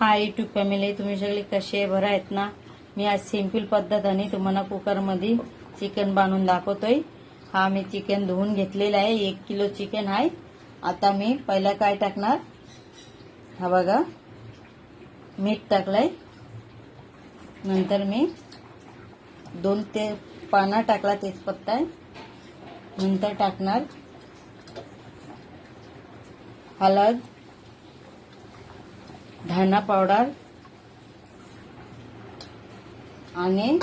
High to family तुम्ही सगळे कसे बरं आहेत ना? मी आज सिंपल पद्धतीने तुम्हाला कुकरमध्ये चिकन बांधून दाखवतोय. हा मी चिकन धुवून घेतलेला आहे. एक किलो चिकन आहे. आता मी पहिला काय टाकणार? हा बघा. मीठ टाकलंय. नंतर मी दोन ते पाना टाकला तेजपत्ता आहे. नंतर टाकणार हळद धना पावडर आणि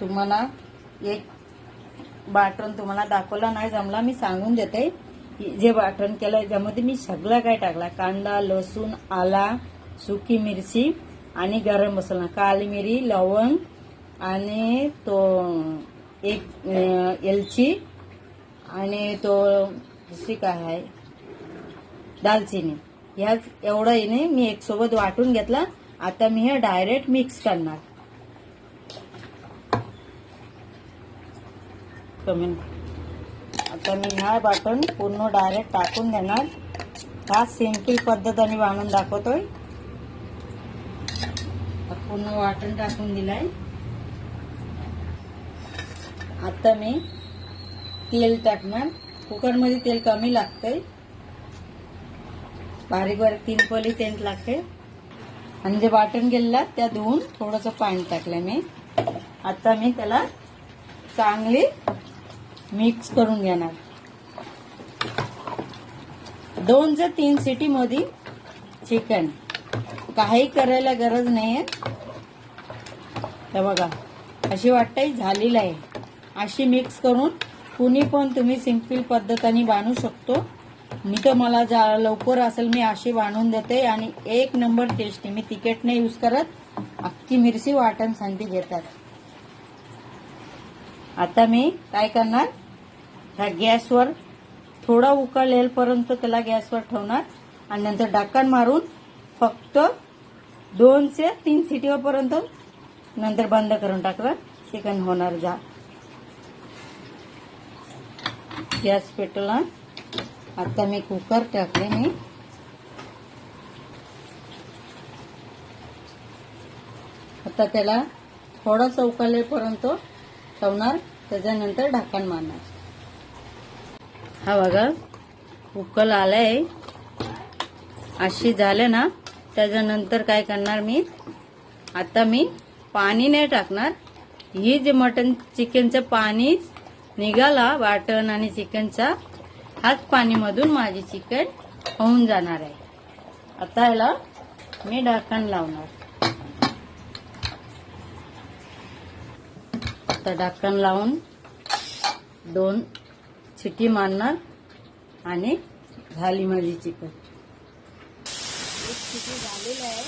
तुम्हाला एक बाटण तुम्हाला दाखवला नाही जमला मी सांगून देते. जे बाटण केलं त्यामध्ये मी सगळं काय टाकला कांदा लसूण आला सुकी मिरची आणि गरम मसाला काली मिरी लवंग आणि तो एक एलची आणि तो दुसरी काय आहे? दालचिनी. ह्याच एवढं हिने मी एक सोबत वाटून घेतला. आता मी हे डायरेक्ट मिक्स करणार. कमी आता मी ह्या वाटण पूर्ण डायरेक्ट टाकून देणार. हा सिंपल आम्ही बांधून दाखवतोय. पूर्ण वाटण टाकून दिलाय. आता मी तेल टाकणार. कुकरमध्ये तेल कमी लागतंय. बारीक बारीक तीन पली तेंट लागते. आणि जे वाटण गेलेला त्या धुवून थोडंसं पाणी टाकलं मी. आता मी त्याला चांगली मिक्स करून घेणार. दोन ते तीन सिटी मध्ये चिकन काही करायला गरज नाहीये. तर बघा अशी वाटतंय झालेलं आहे. अशी मिक्स करून कुणी पण तुम्ही सिंपल पद्धतीने बांधू शकतो. मी तर मला जा लवकर असेल मी अशी बांधून देते आणि एक नंबर टेस्टी मी तिखट नाही यूज करत अख्खी मिरची वाटण संधी घेतात. आता मी काय करणार? ह्या गॅसवर थोडा उकळ येईपर्यंत त्याला गॅसवर ठेवणार आणि नंतर डाकण मारून फक्त दोन ते तीन सिटीपर्यंत नंतर बंद करून टाकलं. चिकन होणार जा. गॅस पेटला. आता मी कुकर टाकले मी. आता त्याला थोडासा उकळेपर्यंत ठेवणार त्याच्यानंतर ढक्कन मारणार. हा बघा उकल आलाय. अशी झाले ना त्याच्यानंतर काय करणार मी? आता मी पाणी नाही टाकणार. ही जे मटन चिकनचं पाणी निघाला वाटण आणि चिकनचा आज पाणीमधून माझी चिकन होऊन जाणार आहे. आता ह्याला मी ढक्कन लावणार. आता ढक्कन लावून दोन चिटी मारणार आणि झाली माझी चिकन एक चिठी झालेलं आहे.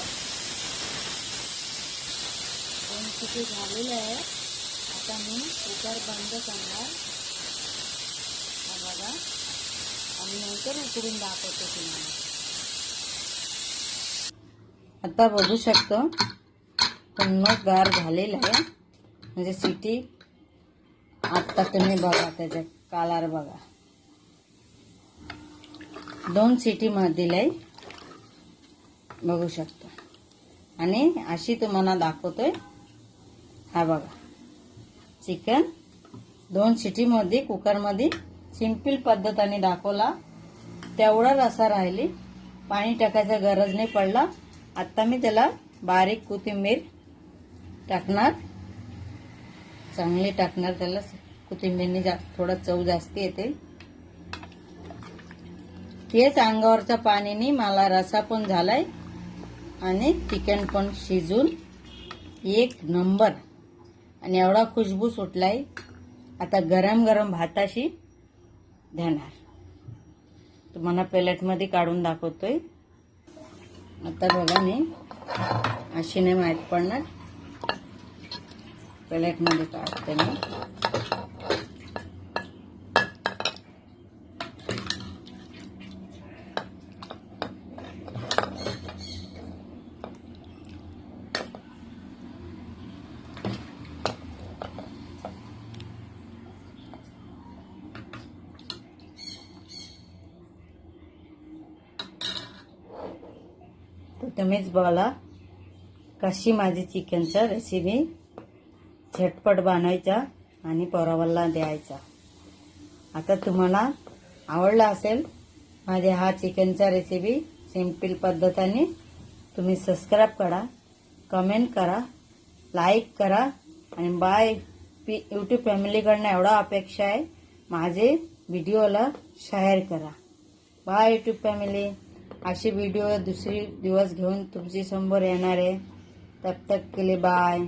दोन चिटी झालेलं आहे. आता मी कुकर बंद करणार हा बघा आणि नंतर उकडून दाखवतो तुम्हाला आता बघू शकतो. पूर्ण गार झालेलं आहे. म्हणजे सिटी आत्ता तुम्ही बघा त्याच्या कालार बघा. दोन सिटी आहे. बघू शकता. आणि अशी तुम्हाला दाखवतोय. हा बघा. चिकन. दोन सिटीमध्ये कुकरमध्ये सिंपल पद्धतीने दाखवला. तेवढा रसा राहिली. पाणी टाकायचा गरज नाही पडला. आता मी त्याला बारीक कोथिंबीर टाकणार. चांगली टाकणार त्याला. कोथिंबीरने जा थोडा चव जास्त येते. तेच अंगावरच्या पाणीने मला रसा पण झालाय आणि चिकन पण शिजून एक नंबर. आणि एवढा खुशबू सुटलाय. आता गरम गरम भाताशी देणार. तुम्हाला प्लेटमध्ये काढून दाखवतोय. आता बघा मी. अशी नाही माहीत पडणार. प्लेटमध्ये काढते मी. तुम्हीच बोला कशी माझी चिकनचा रेसिपी झटपट बनवायचा आणि पोरावाला द्यायचा. आता तुम्हाला आवडला असेल माझ्या हा चिकनचा रेसिपी सिंपल पद्धतीने तुम्ही सबस्क्राईब करा कमेंट करा लाईक करा आणि बाय पी यूट्यूब फॅमिलीकडनं एवढा अपेक्षा आहे माझे व्हिडिओला शेअर करा. बाय यूट्यूब फॅमिली अशी व्हिडिओ दुसरी दिवस घेऊन तुमची समोर येणार. आहे तब तक के लिए बाय